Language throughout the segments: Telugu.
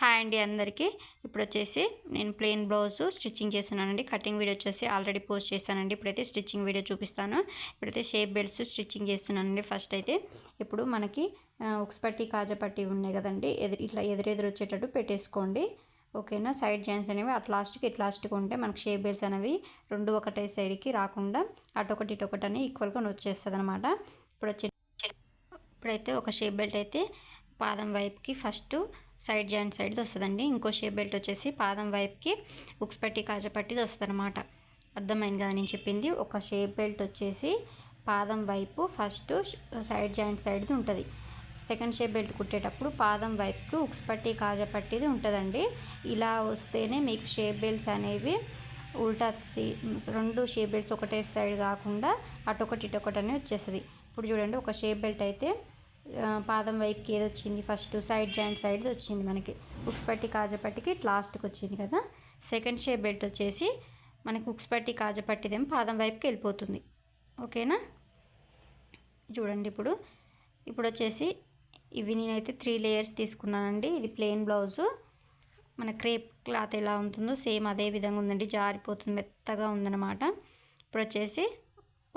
హాయ్ అండి అందరికీ. ఇప్పుడు వచ్చేసి నేను ప్లెయిన్ బ్లౌజ్ స్టిచ్చింగ్ చేస్తున్నానండి. కటింగ్ వీడియో వచ్చేసి ఆల్రెడీ పోస్ట్ చేశానండి. ఇప్పుడైతే స్టిచ్చింగ్ వీడియో చూపిస్తాను. ఇప్పుడైతే షేప్ బెల్ట్స్ స్టిచ్చింగ్ చేస్తున్నానండి ఫస్ట్ అయితే ఇప్పుడు మనకి ఉక్స్పట్టి ఉక్స్ పట్టి కాజా పట్టి ఉన్నాయి కదండి. ఎదురు ఇట్లా ఎదురెదురు వచ్చేటట్టు పెట్టేసుకోండి. ఓకేనా? సైడ్ జాయింట్స్ అనేవి అట్ లాస్ట్కి ఇట్ లాస్ట్కి ఉంటే మనకి షేప్ బెల్ట్స్ అనేవి రెండు ఒకటే సైడ్కి రాకుండా అటొకటి ఇటొకటి అని ఈక్వల్గా వచ్చేస్తుంది అనమాట ఇప్పుడు వచ్చి ఇప్పుడైతే ఒక షేప్ బెల్ట్ అయితే పాదం వైపుకి ఫస్ట్ సైడ్ జాయింట్ సైడ్ది వస్తుందండి ఇంకో షేప్ బెల్ట్ వచ్చేసి పాదం వైపుకి ఉక్స్ పట్టి కాజపట్టిది వస్తుంది అనమాట అర్థమైంది కదా నేను చెప్పింది? ఒక షేప్ బెల్ట్ వచ్చేసి పాదం వైపు ఫస్ట్ సైడ్ జాయింట్ సైడ్ది ఉంటుంది. సెకండ్ షేప్ బెల్ట్ కుట్టేటప్పుడు పాదం వైపుకి ఉక్స్ పట్టి కాజపట్టిది ఉంటుందండి. ఇలా వస్తేనే మీకు షేప్ బెల్ట్స్ అనేవి ఉల్టా రెండు షేప్ బెల్ట్స్ ఒకటే సైడ్ కాకుండా అటొకటి ఇటొకటి అనేది వచ్చేస్తుంది. ఇప్పుడు చూడండి ఒక షేప్ బెల్ట్ అయితే పాదం వైపుకి ఏది వచ్చింది ఫస్ట్ సైడ్ జాయింట్ సైడ్ వచ్చింది మనకి. ఉక్స్ పట్టి కాజపట్టికి లాస్ట్కి వచ్చింది కదా. సెకండ్ షేప్ బెల్ట్ వచ్చేసి మనకి ఉక్స్ పట్టి కాజపట్టిదేమో పాదం వైపుకి వెళ్ళిపోతుంది. ఓకేనా చూడండి ఇప్పుడు. ఇప్పుడు వచ్చేసి ఇవి నేనైతే త్రీ లేయర్స్ తీసుకున్నానండి. ఇది ప్లెయిన్ బ్లౌజు మన క్రేప్ క్లాత్ ఎలా ఉంటుందో సేమ్ అదే విధంగా ఉందండి. జారిపోతుంది మెత్తగా ఉందన్నమాట. ఇప్పుడు వచ్చేసి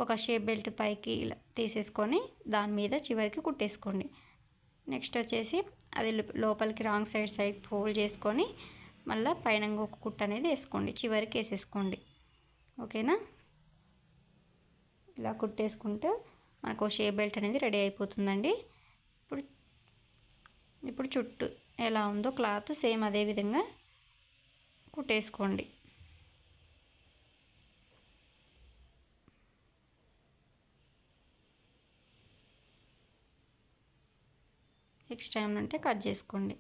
ఒక షేప్ బెల్ట్ పైకి ఇలా తీసేసుకొని దాని మీద చివరికి కుట్టేసుకోండి. నెక్స్ట్ వచ్చేసి అది లోపలికి రాంగ్ సైడ్ సైడ్ ఫోల్డ్ చేసుకొని మళ్ళీ పైన ఒక కుట్ట అనేది వేసుకోండి. చివరికి వేసేసుకోండి. ఓకేనా? ఇలా కుట్టేసుకుంటే మనకు షేప్ బెల్ట్ అనేది రెడీ అయిపోతుందండి. ఇప్పుడు ఇప్పుడు చుట్టూ ఎలా ఉందో క్లాత్ సేమ్ అదే విధంగా కుట్టేసుకోండి. ఎక్స్ట్రా ఏమైనా ఉంటే కట్ చేసుకోండి.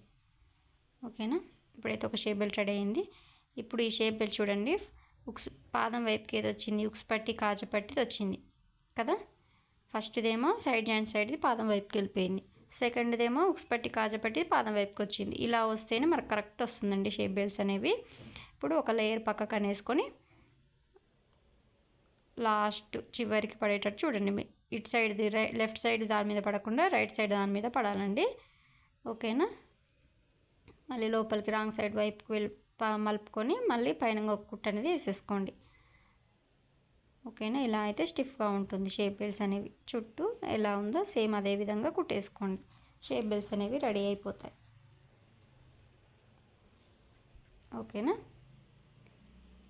ఓకేనా? ఇప్పుడైతే ఒక షేప్ బెల్ట్ రెడీ అయింది. ఇప్పుడు ఈ షేప్ బెల్ట్ చూడండి. ఉక్స్ పాదం వైపుకి ఏదో వచ్చింది. ఉక్స్ పట్టి కాజు పట్టిది వచ్చింది. కదా? ఫస్ట్దేమో సైడ్ జాయింట్ సైడ్ది పాదం వైపుకి వెళ్ళిపోయింది. సెకండ్దేమో ఉక్స్ పట్టి కాజు పట్టి పాదం వైపుకి వచ్చింది. ఇలా వస్తేనే మనకు కరెక్ట్ వస్తుందండి షేప్ బెల్ట్స్ అనేవి. ఇప్పుడు ఒక లేయర్ పక్కకు అనేసుకొని లాస్ట్ చివరికి పడేటట్టు చూడండి మీ ఇటు సైడ్ది రై లెఫ్ట్ సైడ్ దాని మీద పడకుండా రైట్ సైడ్ దాని మీద పడాలండి. ఓకేనా? మళ్ళీ లోపలికి రాంగ్ సైడ్ వైపుకి వెళ్ళి మలుపుకొని మళ్ళీ పైన ఒక కుట్ట అనేది వేసేసుకోండి. ఓకేనా? ఇలా అయితే స్టిఫ్గా ఉంటుంది షేప్ బెల్ట్స్ అనేవి. చుట్టూ ఎలా ఉందో సేమ్ అదే విధంగా కుట్టేసుకోండి. షేప్ బెల్స్ అనేవి రెడీ అయిపోతాయి. ఓకేనా?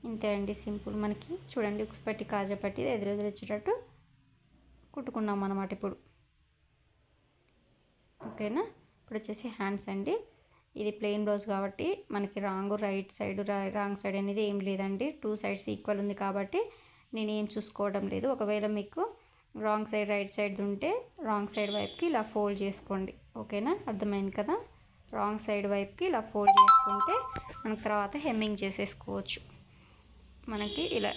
ఇంతే అండి సింపుల్ మనకి. చూడండి ఉక్స్ పట్టి కాజా పట్టి ఎదురెదురు వచ్చేటట్టు కుట్టుకున్నాం అనమాట ఇప్పుడు. ఓకేనా? ఇప్పుడు వచ్చేసి హ్యాండ్స్ అండి. ఇది ప్లెయిన్ బ్లౌజ్ కాబట్టి మనకి wrong right side wrong side అనేది ఏం లేదండి. టూ సైడ్స్ ఈక్వల్ ఉంది కాబట్టి నేను ఏం చూసుకోవడం లేదు. ఒకవేళ మీకు రాంగ్ సైడ్ రైట్ సైడ్ ఉంటే రాంగ్ సైడ్ వైపుకి ఇలా ఫోల్డ్ చేసుకోండి. ఓకేనా? అర్థమైంది కదా? రాంగ్ సైడ్ వైపుకి ఇలా ఫోల్డ్ చేసుకుంటే మనకు తర్వాత హెమ్మింగ్ చేసేసుకోవచ్చు. మనకి ఇలా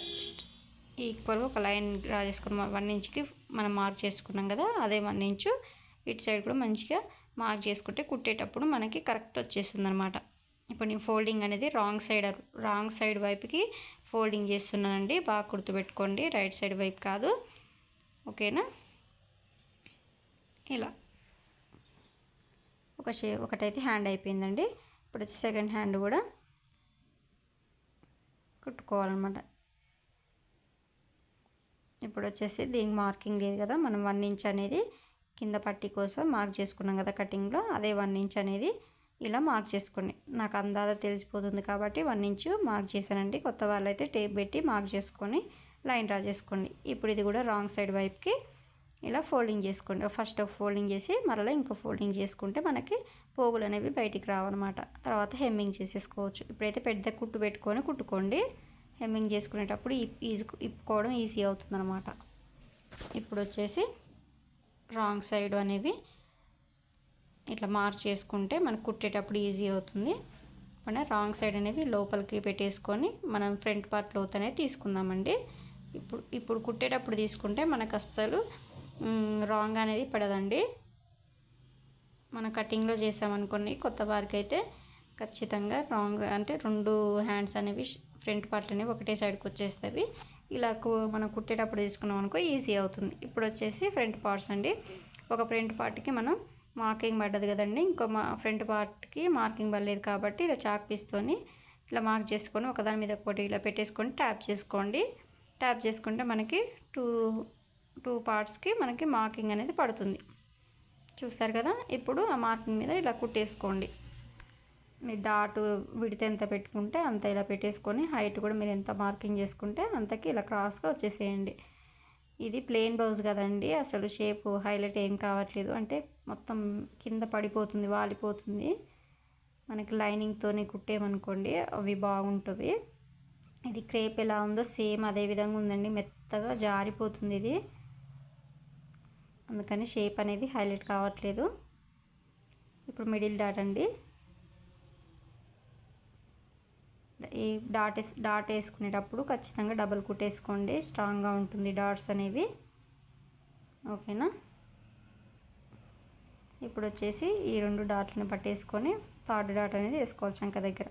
ఈక్వల్గా ఒక లైన్ డ్రా చేసుకున్న వన్ ఇంచ్కి మనం మార్క్ చేసుకున్నాం కదా అదే వన్ ఇంచు ఇటు సైడ్ కూడా మంచిగా మార్క్ చేసుకుంటే కుట్టేటప్పుడు మనకి కరెక్ట్ వచ్చేస్తుంది అనమాట ఇప్పుడు నేను ఫోల్డింగ్ అనేది రాంగ్ సైడ్ రాంగ్ సైడ్ వైపుకి ఫోల్డింగ్ చేస్తున్నానండి. బాగా గుర్తుపెట్టుకోండి. రైట్ సైడ్ వైపు కాదు. ఓకేనా? ఇలా. ఒక షే ఒకటైతే హ్యాండ్ అయిపోయిందండి. ఇప్పుడు వచ్చి సెకండ్ హ్యాండ్ కూడా కుట్టుకోవాలన్నమాట. ఇప్పుడు వచ్చేసి దీనికి మార్కింగ్ లేదు కదా మనం వన్ ఇంచ్ అనేది కింద పట్టి కోసం మార్క్ చేసుకున్నాం కదా కటింగ్లో అదే వన్ ఇంచ్ అనేది ఇలా మార్క్ చేసుకోండి. నాకు అందాద తెలిసిపోతుంది కాబట్టి వన్ ఇంచ్ మార్క్ చేశానండి. కొత్త వాళ్ళైతే టేప్ పెట్టి మార్క్ చేసుకొని లైన్ డ్రా చేసుకోండి. ఇప్పుడు ఇది కూడా రాంగ్ సైడ్ వైపుకి ఇలా ఫోల్డింగ్ చేసుకోండి. ఫస్ట్ ఒక ఫోల్డింగ్ చేసి మరలా ఇంకో ఫోల్డింగ్ చేసుకుంటే మనకి పోగులు అనేవి బయటికి రావన్నమాట. తర్వాత హెమ్మింగ్ చేసేసుకోవచ్చు. ఇప్పుడైతే పెద్ద కుట్టు పెట్టుకొని కుట్టుకోండి. హెమ్మింగ్ చేసుకునేటప్పుడు ఇప్ ఇప్పుకోవడం ఈజీ అవుతుందన్నమాట. ఇప్పుడు వచ్చేసి రాంగ్ సైడ్ అనేవి ఇట్లా మార్క్ చేసుకుంటే మనకు కుట్టేటప్పుడు ఈజీ అవుతుంది. మన రాంగ్ సైడ్ అనేవి లోపలికి పెట్టేసుకొని మనం ఫ్రంట్ పార్ట్ లోత్ అనేది తీసుకుందామండి. ఇప్పుడు ఇప్పుడు కుట్టేటప్పుడు తీసుకుంటే మనకు అస్సలు రాంగ్ అనేది పడదండి. మన కటింగ్లో చేసామనుకోండి కొత్త వారికి అయితే ఖచ్చితంగా రాంగ్ అంటే రెండు హ్యాండ్స్ అనేవి ఫ్రంట్ పార్ట్ అనేవి ఒకటే సైడ్కి వచ్చేస్తాయి ఇలా కు- మనం కుట్టేటప్పుడు తీసుకున్నాం అనుకో ఈజీ అవుతుంది. ఇప్పుడు వచ్చేసి ఫ్రంట్ పార్ట్స్ అండి. ఒక ఫ్రంట్ పార్ట్కి మనం మార్కింగ్ పడ్డది కదండి. ఇంకో మా ఫ్రంట్ పార్ట్కి మార్కింగ్ పడలేదు కాబట్టి ఇలా చాక్ పీస్తోని ఇలా మార్క్ చేసుకొని ఒకదాని మీద ఒకటి ఇలా పెట్టేసుకొని ట్యాప్ చేసుకోండి. ట్యాప్ చేసుకుంటే మనకి టూ టూ పార్ట్స్కి మనకి మార్కింగ్ అనేది పడుతుంది. చూసారు కదా? ఇప్పుడు ఆ మార్కింగ్ మీద ఇలా కుట్టేసుకోండి. డాట్ విడితే ఎంత పెట్టుకుంటే అంత ఇలా పెట్టేసుకొని హైట్ కూడా మీరు ఎంత మార్కింగ్ చేసుకుంటే అంతకి ఇలా క్రాస్గా వచ్చేసేయండి. ఇది ప్లెయిన్ బ్లౌజ్ కదండి అసలు షేప్ హైలైట్ ఏం కావట్లేదు. అంటే మొత్తం కింద పడిపోతుంది వాలిపోతుంది. మనకి లైనింగ్తోనే కుట్టేమనుకోండి అవి బాగుంటుంది ఇది క్రేప్ ఎలా ఉందో సేమ్ అదే విధంగా ఉందండి మెత్తగా జారిపోతుంది ఇది. అందుకని షేప్ అనేది హైలైట్ కావట్లేదు. ఇప్పుడు మిడిల్ డాట్ అండి. ఈ డాట్ డాట్ వేసుకునేటప్పుడు ఖచ్చితంగా డబల్ కుట్టేసుకోండి స్ట్రాంగ్గా ఉంటుంది డాట్స్ అనేవి. ఓకేనా? ఇప్పుడు వచ్చేసి ఈ రెండు డాట్లను పట్టేసుకొని థర్డ్ డాట్ అనేది వేసుకోవాలి చంక దగ్గర.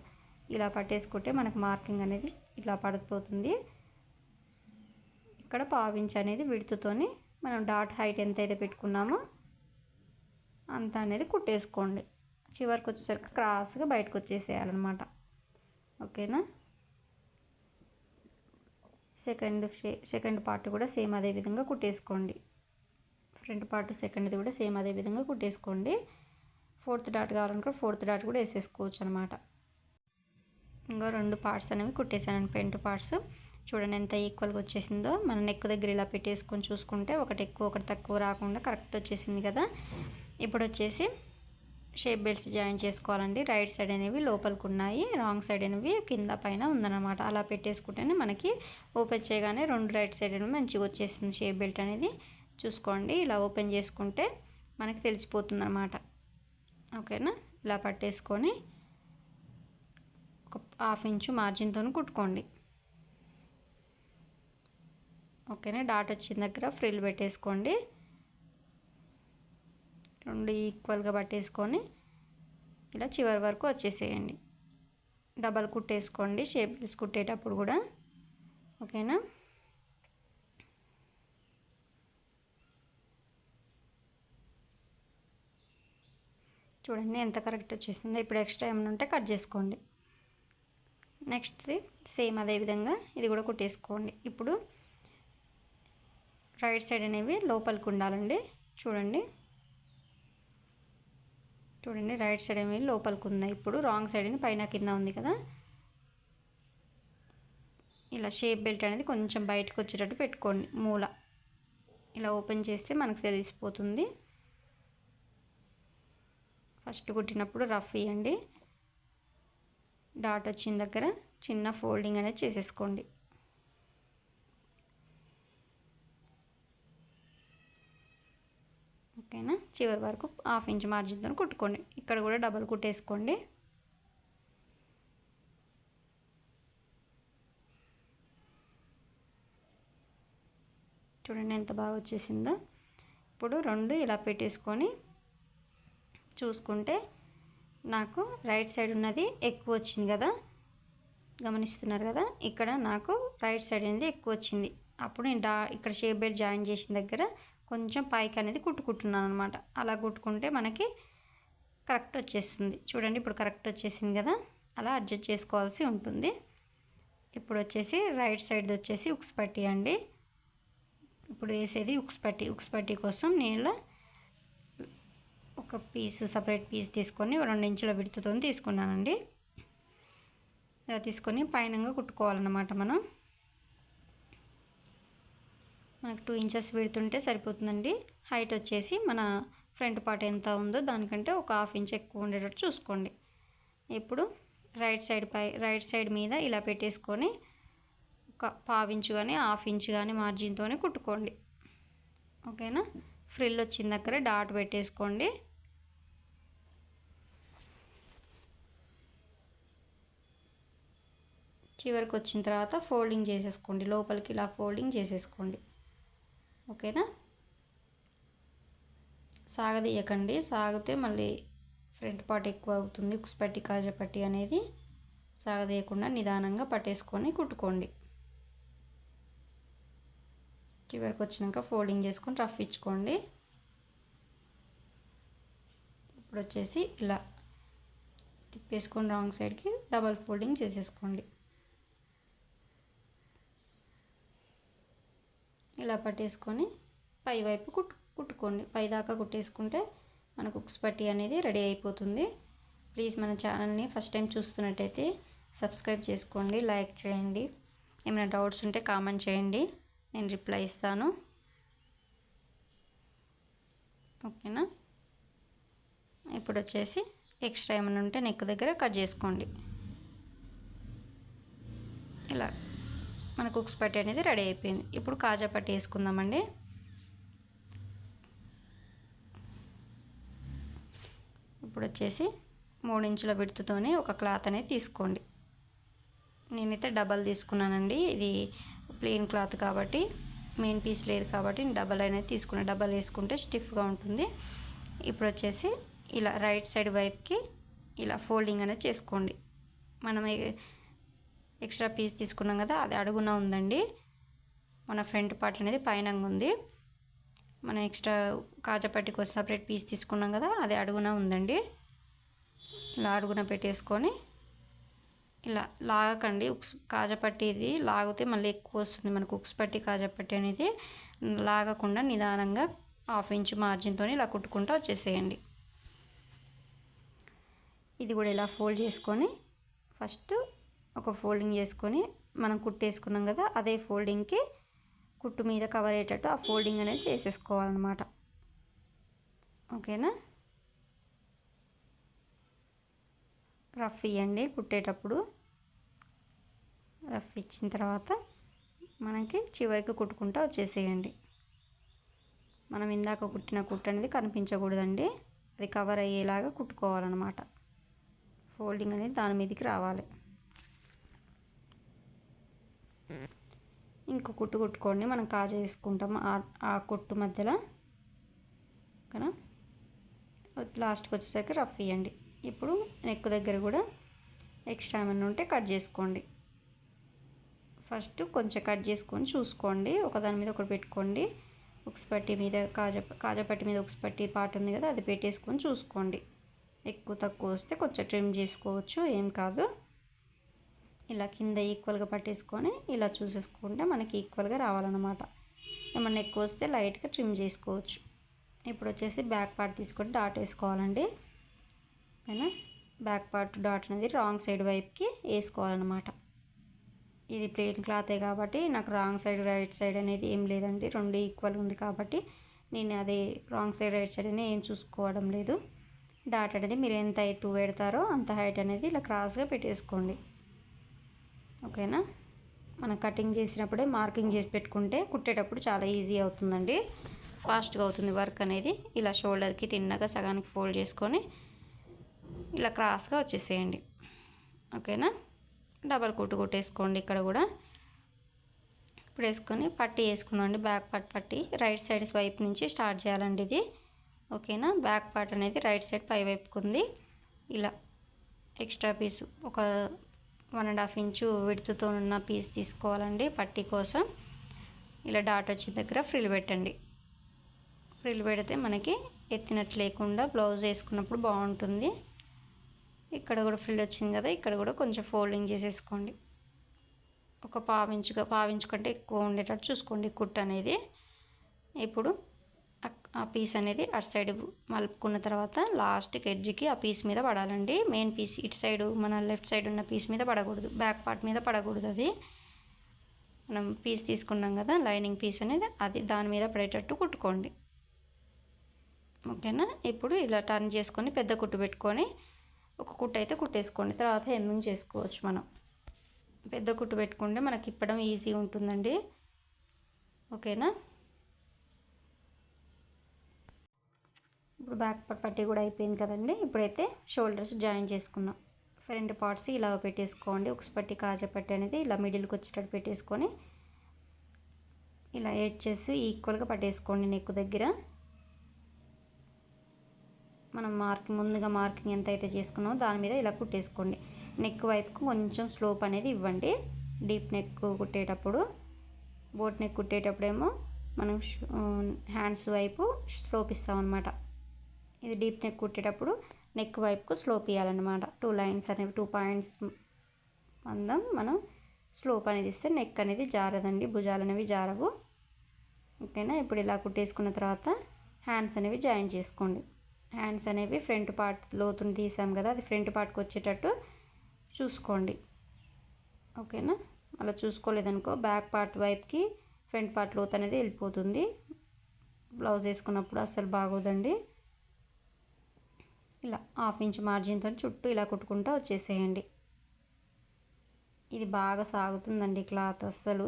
ఇలా పట్టేసుకుంటే మనకు మార్కింగ్ అనేది ఇలా పడిపోతుంది. ఇక్కడ పావించి అనేది విడుతుతోని మనం డాట్ హైట్ ఎంత అయితే పెట్టుకున్నామో అంత అనేది కుట్టేసుకోండి. చివరికి వచ్చేసరికి క్రాస్గా బయటకు వచ్చేసేయాలన్నమాట. ఓకేనా? సెకండ్ సెకండ్ పార్ట్ కూడా సేమ్ అదే విధంగా కుట్టేసుకోండి. ఫ్రంట్ పార్ట్ సెకండ్ది కూడా సేమ్ అదే విధంగా కుట్టేసుకోండి. ఫోర్త్ డాట్ కావాలనుకో ఫోర్త్ డాట్ కూడా వేసేసుకోవచ్చు అనమాట ఇంకా రెండు పార్ట్స్ అనేవి కుట్టేసాను పెంట్ పార్ట్స్. చూడండి ఎంత ఈక్వల్గా వచ్చేసిందో. మన నెక్ దగ్గర ఇలా పెట్టేసుకొని చూసుకుంటే ఒకటి ఎక్కువ ఒకటి తక్కువ రాకుండా కరెక్ట్ వచ్చేసింది కదా. ఇప్పుడు వచ్చేసి షేప్ బెల్ట్స్ జాయిన్ చేసుకోవాలండి. రైట్ సైడ్ అనేవి లోపలికి ఉన్నాయి. రాంగ్ సైడ్ అనేవి కింద పైన ఉందన్నమాట. అలా పెట్టేసుకుంటేనే మనకి ఓపెన్ చేయగానే రెండు రైట్ సైడ్ అనేవి మంచిగా వచ్చేస్తుంది షేప్ బెల్ట్ అనేది. చూసుకోండి. ఇలా ఓపెన్ చేసుకుంటే మనకి తెలిసిపోతుంది అనమాట ఓకేనా? ఇలా పట్టేసుకొని ఒక హాఫ్ ఇంచు మార్జిన్తో కుట్టుకోండి. ఓకేనా? డాట్ వచ్చిన దగ్గర ఫ్రిల్ పెట్టేసుకోండి. రెండు ఈక్వల్గా పట్టేసుకొని ఇలా చివరి వరకు వచ్చేసేయండి. డబల్ కుట్టేసుకోండి షేప్స్ కుట్టేటప్పుడు కూడా. ఓకేనా? చూడండి ఎంత కరెక్ట్ వచ్చేసిందో. ఇప్పుడు ఎక్స్ట్రా ఏమైనా ఉంటే కట్ చేసుకోండి. నెక్స్ట్ది సేమ్ అదే విధంగా ఇది కూడా కుట్టేసుకోండి. ఇప్పుడు రైట్ సైడ్ అనేవి లోపలికి ఉండాలండి. చూడండి. చూడండి రైట్ సైడ్ ఏమి లోపలికి ఉన్నాయి ఇప్పుడు రాంగ్ సైడ్ పైన కింద ఉంది కదా. ఇలా షేప్ బెల్ట్ అనేది కొంచెం బయటకు వచ్చేటట్టు పెట్టుకోండి మూల. ఇలా ఓపెన్ చేస్తే మనకు తెలిసిపోతుంది. ఫస్ట్ కుట్టినప్పుడు రఫ్ ఇవ్వండి డాట్ వచ్చిన దగ్గర చిన్న ఫోల్డింగ్ అనేది చేసేసుకోండి ఓకేనా చివరి వరకు హాఫ్ ఇంచ్ మార్జిన్తో కుట్టుకోండి. ఇక్కడ కూడా డబల్ కుట్టేసుకోండి. చూడండి ఎంత బాగా వచ్చేసిందో. ఇప్పుడు రెండు ఇలా పెట్టేసుకొని చూసుకుంటే నాకు రైట్ సైడ్ ఉన్నది ఎక్కువ వచ్చింది కదా. గమనిస్తున్నారు కదా? ఇక్కడ నాకు రైట్ సైడ్ అనేది ఎక్కువ వచ్చింది. అప్పుడు నేను డా ఇక్కడ షేప్ బెల్ట్ జాయిన్ చేసిన దగ్గర కొంచెం పైకి అనేది కుట్టుకుంటున్నాను అనమాట అలా కుట్టుకుంటే మనకి కరెక్ట్ వచ్చేస్తుంది. చూడండి ఇప్పుడు కరెక్ట్ వచ్చేసింది కదా? అలా అడ్జస్ట్ చేసుకోవాల్సి ఉంటుంది. ఇప్పుడు వచ్చేసి రైట్ సైడ్ వచ్చేసి ఉక్స్ పట్టి అండి. ఇప్పుడు వేసేది ఉక్స్ పట్టి. ఉక్స్ పట్టి కోసం నేను ఒక పీస్ సపరేట్ పీస్ తీసుకొని రెండు ఇంచుల విడుతుతో తీసుకున్నానండి. ఇలా తీసుకొని పైనంగా కుట్టుకోవాలన్నమాట మనం. మనకు టూ ఇంచెస్ పెడుతుంటే సరిపోతుందండి. హైట్ వచ్చేసి మన ఫ్రంట్ పార్ట్ ఎంత ఉందో దానికంటే ఒక హాఫ్ ఇంచ్ ఎక్కువ ఉండేటట్టు చూసుకోండి. ఇప్పుడు రైట్ సైడ్ పై రైట్ సైడ్ మీద ఇలా పెట్టేసుకొని ఒక పావించు కానీ హాఫ్ ఇంచ్ కానీ మార్జిన్తోనే కుట్టుకోండి. ఓకేనా? ఫ్రిల్ వచ్చిన దగ్గర డాట్ పెట్టేసుకోండి. చివరికి వచ్చిన తర్వాత ఫోల్డింగ్ చేసేసుకోండి. లోపలికి ఇలా ఫోల్డింగ్ చేసేసుకోండి. ఓకేనా? సాగదీయకండి. సాగితే మళ్ళీ ఫ్రంట్ పార్ట్ ఎక్కువ అవుతుంది. కుసిపట్టి కాజపట్టి అనేది సాగదీయకుండా నిదానంగా పట్టేసుకొని కుట్టుకోండి. చివరికి వచ్చినాక ఫోల్డింగ్ చేసుకొని రఫ్ ఇచ్చుకోండి. ఇప్పుడు వచ్చేసి ఇలా తిప్పేసుకొని రాంగ్ సైడ్కి డబల్ ఫోల్డింగ్ చేసేసుకోండి. ఇలా పట్టేసుకొని పై వైపు కుట్టు కుట్టుకోండి. పై దాకా కుట్టేసుకుంటే మనకు ఉక్స్ పట్టి అనేది రెడీ అయిపోతుంది. ప్లీజ్ మన ఛానల్ని ఫస్ట్ టైం చూస్తున్నట్టయితే సబ్స్క్రైబ్ చేసుకోండి లైక్ చేయండి. ఏమైనా డౌట్స్ ఉంటే కామెంట్ చేయండి. నేను రిప్లై ఇస్తాను. ఓకేనా? ఇప్పుడు వచ్చేసి ఎక్స్ట్రా ఏమైనా ఉంటే నెక్ దగ్గర కట్ చేసుకోండి. ఇలా. మన కుక్స్ పట్టి అనేది రెడీ అయిపోయింది. ఇప్పుడు కాజా పట్టి వేసుకుందామండి. ఇప్పుడు వచ్చేసి మూడు ఇంచుల విడుతుతోనే ఒక క్లాత్ అనేది తీసుకోండి. నేనైతే డబల్ తీసుకున్నానండి. ఇది ప్లెయిన్ క్లాత్ కాబట్టి మెయిన్ పీస్ లేదు కాబట్టి డబల్ అనేది తీసుకున్నాను డబల్ వేసుకుంటే స్టిఫ్గా ఉంటుంది. ఇప్పుడు వచ్చేసి ఇలా రైట్ సైడ్ వైపుకి ఇలా ఫోల్డింగ్ అనేది చేసుకోండి. మనం ఎక్స్ట్రా పీస్ తీసుకున్నాం కదా అది అడుగున ఉందండి. మన ఫ్రంట్ పార్ట్ అనేది పైన ఉంది. మనం ఎక్స్ట్రా కాజపట్టి కోసం సపరేట్ పీస్ తీసుకున్నాం కదా అది అడుగున ఉందండి. ఇలా అడుగున పెట్టేసుకొని ఇలా లాగకండి. ఉక్స్ కాజపట్టి ఇది లాగితే మళ్ళీ ఎక్కువ వస్తుంది. మనకు ఉక్స్ పట్టి కాజపట్టి అనేది లాగకుండా నిదానంగా హాఫ్ ఇంచ్ మార్జిన్తో ఇలా కుట్టుకుంటూ వచ్చేసేయండి. ఇది కూడా ఇలా ఫోల్డ్ చేసుకొని ఫస్ట్ ఒక ఫోల్డింగ్ చేసుకొని మనం కుట్టేసుకున్నాం కదా అదే ఫోల్డింగ్కి కుట్టు మీద కవర్ అయ్యేటట్టు ఆ ఫోల్డింగ్ అనేది చేసేసుకోవాలన్నమాట. ఓకేనా? రఫ్ ఇవ్వండి కుట్టేటప్పుడు. రఫ్ ఇచ్చిన తర్వాత మనకి చివరికి కుట్టుకుంటూ వచ్చేసేయండి. మనం ఇందాక కుట్టిన కుట్టు అనేది కనిపించకూడదండి. అది కవర్ అయ్యేలాగా కుట్టుకోవాలన్నమాట. ఫోల్డింగ్ అనేది దాని మీదకి రావాలి. ఇంకో కుట్టు కుట్టుకోండి మనం కాజు వేసుకుంటాము ఆ కుట్టు మధ్యలో. కదా లాస్ట్కి వచ్చేసరికి రఫ్ ఇవ్వండి ఇప్పుడు నెక్ దగ్గర కూడా ఎక్స్ట్రా ఏమైనా ఉంటే కట్ చేసుకోండి. ఫస్ట్ కొంచెం కట్ చేసుకొని చూసుకోండి. ఒకదాని మీద ఒకటి పెట్టుకోండి. ఉక్సపట్టి మీద కాజ కాజపట్టి మీద ఉక్స్ పాటు పాట ఉంది కదా అది పెట్టేసుకొని చూసుకోండి. ఎక్కువ తక్కువ వస్తే కొంచెం ట్రిమ్ చేసుకోవచ్చు ఏం కాదు. ఇలా కింద ఈక్వల్గా పట్టేసుకొని ఇలా చూసేసుకుంటే మనకి ఈక్వల్గా రావాలన్నమాట. ఏమన్నా ఎక్కువ వస్తే లైట్గా ట్రిమ్ చేసుకోవచ్చు. ఇప్పుడు వచ్చేసి బ్యాక్ పార్ట్ తీసుకొని డాట్ వేసుకోవాలండి. ఓకేనా బ్యాక్ పార్ట్ డాట్ అనేది రాంగ్ సైడ్ వైపుకి వేసుకోవాలన్నమాట. ఇది ప్లెయిన్ క్లాతే కాబట్టి నాకు రాంగ్ సైడ్ రైట్ సైడ్ అనేది ఏం లేదండి. రెండు ఈక్వల్ ఉంది కాబట్టి నేను అది రాంగ్ సైడ్ రైట్ సైడ్ అనేది ఏం చూసుకోవడం లేదు. డాట్ అనేది మీరు ఎంత హైట్ పెడతారో అంత హైట్ అనేది ఇలా క్రాస్గా పెట్టేసుకోండి. ఓకేనా? మనం కటింగ్ చేసినప్పుడే మార్కింగ్ చేసి పెట్టుకుంటే కుట్టేటప్పుడు చాలా ఈజీ అవుతుందండి. ఫాస్ట్గా అవుతుంది వర్క్ అనేది. ఇలా షోల్డర్కి తిన్నగా సగానికి ఫోల్డ్ చేసుకొని ఇలా క్రాస్గా వచ్చేసేయండి. ఓకేనా? డబల్ కుట్టు కొట్టేసుకోండి ఇక్కడ కూడా. ఇప్పుడు వేసుకొని పట్టి వేసుకుందామండి బ్యాక్ పార్ట్ పట్టి రైట్ సైడ్ వైపు నుంచి స్టార్ట్ చేయాలండి ఇది. ఓకేనా? బ్యాక్ పార్ట్ అనేది రైట్ సైడ్ పై వైపుకు ఉంది ఇలా ఎక్స్ట్రా పీస్ ఒక వన్ అండ్ హాఫ్ ఇంచు విడుతుతో ఉన్న పీస్ తీసుకోవాలండి పట్టీ కోసం. ఇలా డాట్ వచ్చిన దగ్గర ఫ్రిల్ పెట్టండి. ఫ్రిల్ పెడితే మనకి ఎత్తినట్టు లేకుండా బ్లౌజ్ వేసుకున్నప్పుడు బాగుంటుంది. ఇక్కడ కూడా ఫ్రిల్ వచ్చింది కదా ఇక్కడ కూడా కొంచెం ఫోల్డింగ్ చేసేసుకోండి. ఒక పావించుగా పావించు కంటే ఎక్కువ ఉండేటట్టు చూసుకోండి కుట్ అనేది. ఇప్పుడు ఆ పీస్ అనేది అటు సైడ్ మలుపుకున్న తర్వాత లాస్ట్కి ఎడ్జ్కి ఆ పీస్ మీద పడాలండి. మెయిన్ పీస్ ఇటు సైడ్ మన లెఫ్ట్ సైడ్ ఉన్న పీస్ మీద పడకూడదు. బ్యాక్ పార్ట్ మీద పడకూడదు అది. మనం పీస్ తీసుకున్నాం కదా లైనింగ్ పీస్ అనేది అది దాని మీద పడేటట్టు కుట్టుకోండి. ఓకేనా ఇప్పుడు ఇలా టర్న్ చేసుకొని పెద్ద కుట్టు పెట్టుకొని ఒక కుట్టు అయితే కుట్టేసుకోండి. తర్వాత హెమ్మింగ్ చేసుకోవచ్చు మనం. పెద్ద కుట్టు పెట్టుకుంటే మనకి ఇప్పడం ఈజీ ఉంటుందండి. ఓకేనా ఇప్పుడు బ్యాక్ పట్టి కూడా అయిపోయింది కదండి. ఇప్పుడైతే షోల్డర్స్ జాయిన్ చేసుకుందాం. ఫ్రంట్ పార్ట్స్ ఇలా పెట్టేసుకోండి. ఒక పట్టి కాజా పట్టి అనేది ఇలా మిడిల్కి వచ్చేటట్టు పెట్టేసుకొని ఇలా ఎడ్ చేసి ఈక్వల్గా పట్టేసుకోండి నెక్ దగ్గర. మనం మార్క్ ముందుగా మార్కింగ్ ఎంత అయితే చేసుకున్నామో దాని మీద ఇలా కుట్టేసుకోండి. నెక్ వైపుకు కొంచెం స్లోప్ అనేది ఇవ్వండి. డీప్ నెక్ కుట్టేటప్పుడు బోట్ నెక్ కుట్టేటప్పుడేమో మనం హ్యాండ్స్ um, వైపు స్లోప్ ఇస్తామన్నమాట. ఇది డీప్ నెక్ కుట్టేటప్పుడు నెక్ వైపుకు స్లోప్ ఇవ్వాలన్నమాట టూ లైన్స్ అనేవి టూ పాయింట్స్ మందం మనం స్లోప్ అనేది ఇస్తే నెక్ అనేది జారదండి. భుజాలు అనేవి జారవు. ఓకేనా? ఇప్పుడు ఇలా కుట్టేసుకున్న తర్వాత హ్యాండ్స్ అనేవి జాయిన్ చేసుకోండి. హ్యాండ్స్ అనేవి ఫ్రంట్ పార్ట్ లోతుని తీసాం కదా అది ఫ్రంట్ పార్ట్కి వచ్చేటట్టు చూసుకోండి. ఓకేనా? అలా చూసుకోలేదనుకో బ్యాక్ పార్ట్ వైపుకి ఫ్రంట్ పార్ట్ లోతు అనేది వెళ్ళిపోతుంది. బ్లౌజ్ వేసుకున్నప్పుడు అస్సలు బాగోదండి. ఇలా హాఫ్ ఇంచ్ మార్జిన్తో చుట్టూ ఇలా కుట్టుకుంటూ వచ్చేసేయండి. ఇది బాగా సాగుతుందండి క్లాత్ అస్సలు.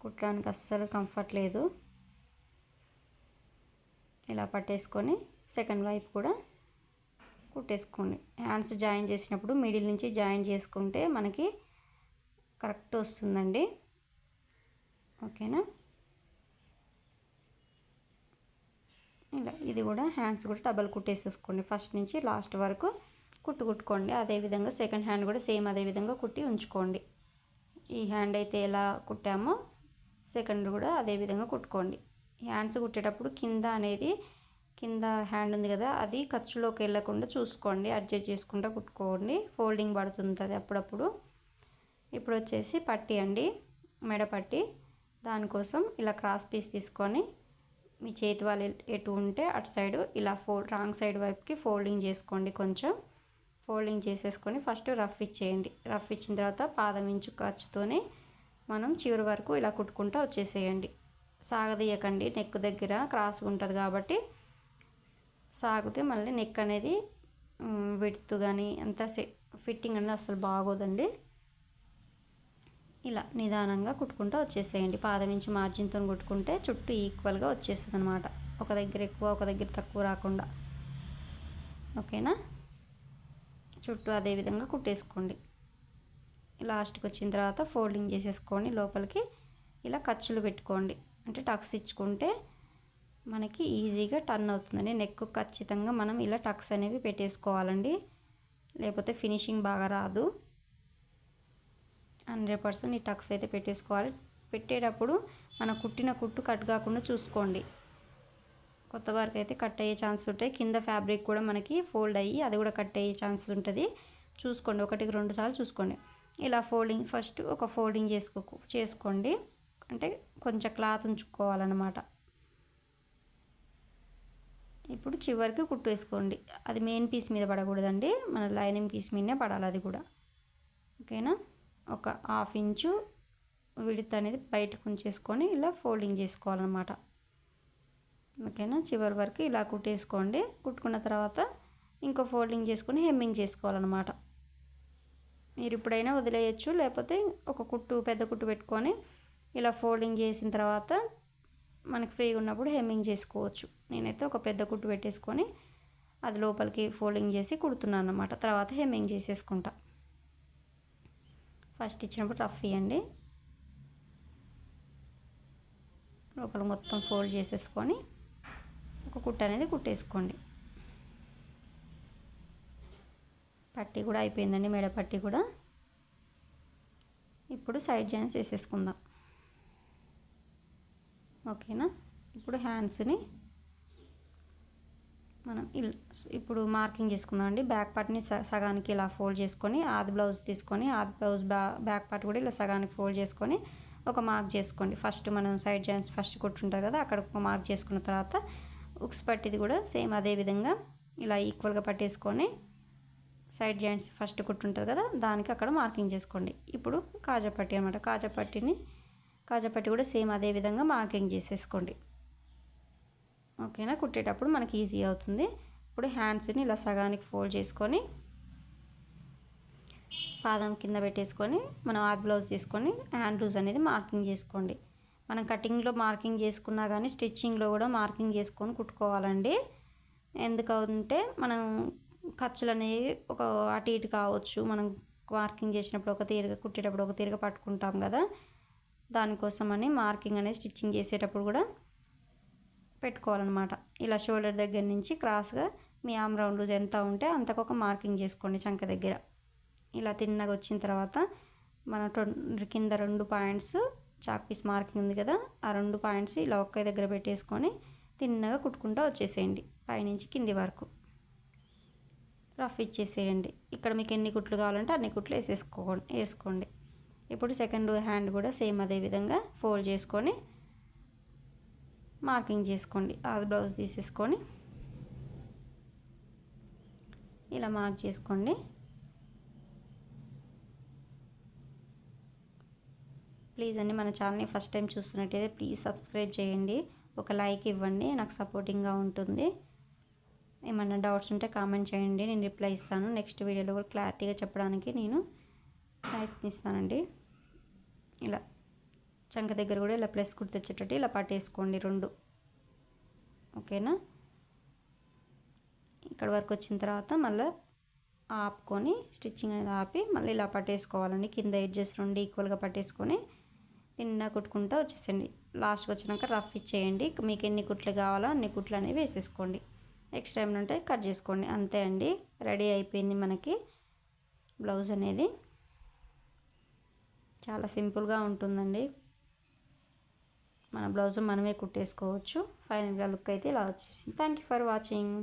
కుట్టడానికి అస్సలు కంఫర్ట్ లేదు. ఇలా పట్టేసుకొని సెకండ్ వైపు కూడా కుట్టేసుకోండి. హ్యాండ్స్ జాయిన్ చేసినప్పుడు మిడిల్ నుంచి జాయిన్ చేసుకుంటే మనకి కరెక్ట్ వస్తుందండి. ఓకేనా? ఇలా ఇది కూడా హ్యాండ్స్ కూడా డబల్ కుట్టేసేసుకోండి. ఫస్ట్ నుంచి లాస్ట్ వరకు కుట్టు కుట్టుకోండి అదేవిధంగా సెకండ్ హ్యాండ్ కూడా సేమ్ అదే విధంగా కుట్టి ఉంచుకోండి. ఈ హ్యాండ్ అయితే ఎలా కుట్టామో సెకండ్ కూడా అదే విధంగా కుట్టుకోండి. హ్యాండ్స్ కుట్టేటప్పుడు కింద అనేది కింద హ్యాండ్ ఉంది కదా అది ఖర్చులోకి వెళ్ళకుండా చూసుకోండి. అడ్జస్ట్ చేసుకుంటూ కుట్టుకోండి. ఫోల్డింగ్ పడుతుంది అప్పుడప్పుడు. ఇప్పుడు వచ్చేసి పట్టి అండి. మెడ పట్టి. దానికోసం ఇలా క్రాస్ పీస్ తీసుకొని మీ చేతి వాళ్ళు ఎటు ఉంటే అటు సైడ్ ఇలా ఫోల్డ్ రాంగ్ సైడ్ వైపుకి ఫోల్డింగ్ చేసుకోండి కొంచెం. ఫోల్డింగ్ చేసేసుకొని ఫస్ట్ రఫ్ ఇచ్చేయండి. రఫ్ ఇచ్చిన తర్వాత పాదం ఇంచు ఖర్చుతోనే మనం చివరి వరకు ఇలా కుట్టుకుంటూ వచ్చేసేయండి. సాగదీయకండి. నెక్ దగ్గర క్రాస్ ఉంటుంది కాబట్టి సాగితే మళ్ళీ నెక్ అనేది విడుతు కానీ అంత ఫిట్టింగ్ అనేది అసలు బాగోదండి. ఇలా నిదానంగా కుట్టుకుంటూ వచ్చేసేయండి. పాదం ఇంచు మార్జిన్తో కుట్టుకుంటే చుట్టూ ఈక్వల్గా వచ్చేస్తుంది అనమాట ఒక దగ్గర ఎక్కువ ఒక దగ్గర తక్కువ రాకుండా. ఓకేనా? చుట్టూ అదే విధంగా కుట్టేసుకోండి. లాస్ట్కి వచ్చిన తర్వాత ఫోల్డింగ్ చేసేసుకోండి. లోపలికి ఇలా ఖర్చులు పెట్టుకోండి. అంటే టక్స్ ఇచ్చుకుంటే మనకి ఈజీగా టర్న్ అవుతుందండి. నెక్ ఖచ్చితంగా మనం ఇలా టక్స్ అనేవి పెట్టేసుకోవాలండి. లేకపోతే ఫినిషింగ్ బాగా రాదు. హండ్రెడ్ పర్సెంట్ ఈ టక్స్ అయితే పెట్టేసుకోవాలి. పెట్టేటప్పుడు మన కుట్టిన కుట్టు కట్ కాకుండా చూసుకోండి. కొత్త వారికి అయితే కట్ అయ్యే ఛాన్స్ ఉంటాయి. కింద ఫ్యాబ్రిక్ కూడా మనకి ఫోల్డ్ అయ్యి అది కూడా కట్ అయ్యే ఛాన్సెస్ ఉంటుంది. చూసుకోండి. ఒకటికి రెండు సార్లు చూసుకోండి. ఇలా ఫోల్డింగ్ ఫస్ట్ ఒక ఫోల్డింగ్ చేసుకో చేసుకోండి. అంటే కొంచెం క్లాత్ ఉంచుకోవాలన్నమాట. ఇప్పుడు చివరికి కుట్టు వేసుకోండి. అది మెయిన్ పీస్ మీద పడకూడదండి. మన లైనింగ్ పీస్ మీదనే పడాలి అది కూడా. ఓకేనా? ఒక హాఫ్ ఇంచు విడత్ అనేది బయటకు ఉంచేసుకొని ఇలా ఫోల్డింగ్ చేసుకోవాలన్నమాట. ఓకేనా? చివరి వరకు ఇలా కుట్టేసుకోండి. కుట్టుకున్న తర్వాత ఇంకో ఫోల్డింగ్ చేసుకొని హెమ్మింగ్ చేసుకోవాలన్నమాట. మీరు ఇప్పుడైనా వదిలేయచ్చు. లేకపోతే ఒక కుట్టు పెద్ద కుట్టు పెట్టుకొని ఇలా ఫోల్డింగ్ చేసిన తర్వాత మనకి ఫ్రీగా ఉన్నప్పుడు హెమ్మింగ్ చేసుకోవచ్చు. నేనైతే ఒక పెద్ద కుట్టు పెట్టేసుకొని అది లోపలికి ఫోల్డింగ్ చేసి కుడుతున్నాను అనమాట తర్వాత హెమ్మింగ్ చేసేసుకుంటా. ఫస్ట్ ఇచ్చినప్పుడు రఫ్ ఇవ్వండి లోపల మొత్తం ఫోల్డ్ చేసేసుకొని ఒక కుట్ట అనేది కుట్టేసుకోండి. పట్టి కూడా అయిపోయిందండి మెడ పట్టి కూడా. ఇప్పుడు సైడ్ జాయిన్స్ వేసేసుకుందాం. ఓకేనా? ఇప్పుడు హ్యాండ్స్ని మనం ఇప్పుడు మార్కింగ్ చేసుకుందాం అండి. బ్యాక్ పార్ట్ని సగానికి ఇలా ఫోల్డ్ చేసుకొని ఆది బ్లౌజ్ తీసుకొని ఆది బ్లౌజ్ బ్యాక్ పార్ట్ కూడా ఇలా సగానికి ఫోల్డ్ చేసుకొని ఒక మార్క్ చేసుకోండి. ఫస్ట్ మనం సైడ్ జాయింట్స్ ఫస్ట్ కొట్టుంటారు కదా అక్కడ ఒక మార్క్ చేసుకున్న తర్వాత ఉక్స్ పట్టిది కూడా సేమ్ అదే విధంగా ఇలా ఈక్వల్గా పట్టేసుకొని సైడ్ జాయింట్స్ ఫస్ట్ కుట్టుంటుంది కదా దానికి అక్కడ మార్కింగ్ చేసుకోండి. ఇప్పుడు కాజాపట్టి అనమాట కాజాపట్టిని కాజాపట్టి కూడా సేమ్ అదే విధంగా మార్కింగ్ చేసేసుకోండి. ఓకేనా? కుట్టేటప్పుడు మనకి ఈజీ అవుతుంది. ఇప్పుడు హ్యాండ్స్ని ఇలా సగానికి ఫోల్డ్ చేసుకొని పాదం కింద పెట్టేసుకొని మనం ఆది బ్లౌజ్ తీసుకొని హ్యాండ్ లూజ్ అనేది మార్కింగ్ చేసుకోండి. మనం కటింగ్లో మార్కింగ్ చేసుకున్నా కానీ స్టిచ్చింగ్లో కూడా మార్కింగ్ చేసుకొని కుట్టుకోవాలండి. ఎందుకంటే మనం ఖర్చులు అనేవి ఒక అటు ఇటు కావచ్చు. మనం మార్కింగ్ చేసినప్పుడు ఒక తీరుగా కుట్టేటప్పుడు ఒక తీరుగా పట్టుకుంటాం కదా. దానికోసమని మార్కింగ్ అనేది స్టిచ్చింగ్ చేసేటప్పుడు కూడా పెట్టుకోవాలన్నమాట. ఇలా షోల్డర్ దగ్గర నుంచి క్రాస్గా మీ ఆమ్ రౌండ్ లూజ్ ఎంత ఉంటే అంతకొక మార్కింగ్ చేసుకోండి చంక దగ్గర. ఇలా తిన్నగా వచ్చిన తర్వాత మన కింద రెండు పాయింట్స్ చాక్ పీస్ మార్కింగ్ ఉంది కదా ఆ రెండు పాయింట్స్ ఇలా ఒక్క దగ్గర పెట్టేసుకొని తిన్నగా కుట్టుకుంటూ వచ్చేసేయండి పైనుంచి కింది వరకు. రఫ్ ఇచ్చేసేయండి. ఇక్కడ మీకు ఎన్ని కుట్లు కావాలంటే అన్ని కుట్లు వేసేసుకోండి వేసుకోండి. ఇప్పుడు సెకండ్ హ్యాండ్ కూడా సేమ్ అదే విధంగా ఫోల్డ్ చేసుకొని మార్కింగ్ చేసుకోండి. అది బ్లౌజ్ తీసేసుకొని ఇలా మార్క్ చేసుకోండి. ప్లీజ్ అండి మన ఛానల్ని ఫస్ట్ టైం చూస్తున్నట్టయితే ప్లీజ్ సబ్స్క్రైబ్ చేయండి. ఒక లైక్ ఇవ్వండి నాకు సపోర్టింగ్గా ఉంటుంది. ఏమన్నా డౌట్స్ ఉంటే కామెంట్ చేయండి నేను రిప్లై ఇస్తాను. నెక్స్ట్ వీడియోలో కూడా క్లారిటీగా చెప్పడానికి నేను ప్రయత్నిస్తానండి. ఇలా. చంక దగ్గర కూడా ఇలా ప్లస్ కుర్తొచ్చేటట్టు ఇలా పట్టేసుకోండి రెండు. ఓకేనా? ఇక్కడ వరకు వచ్చిన తర్వాత మళ్ళీ ఆపుకొని స్టిచ్చింగ్ అనేది ఆపి మళ్ళీ ఇలా పట్టేసుకోవాలండి కింద ఎడ్జెస్ రెండు ఈక్వల్గా పట్టేసుకొని నిండా కుట్టుకుంటూ వచ్చేసండి లాస్ట్కి వచ్చినాక రఫ్ ఇచ్చేయండి. మీకు ఎన్ని కుట్లు కావాలో అన్ని కుట్లు అనేవి వేసేసుకోండి. ఎక్స్ట్రా ఏమైనా ఉంటే కట్ చేసుకోండి. అంతే అండి. రెడీ అయిపోయింది మనకి బ్లౌజ్ అనేది. చాలా సింపుల్గా ఉంటుందండి. మన బ్లౌజ్ మనమే కుట్టేసుకోవచ్చు. ఫైనల్గా లుక్ అయితే ఇలా వచ్చేసింది. Thank you for watching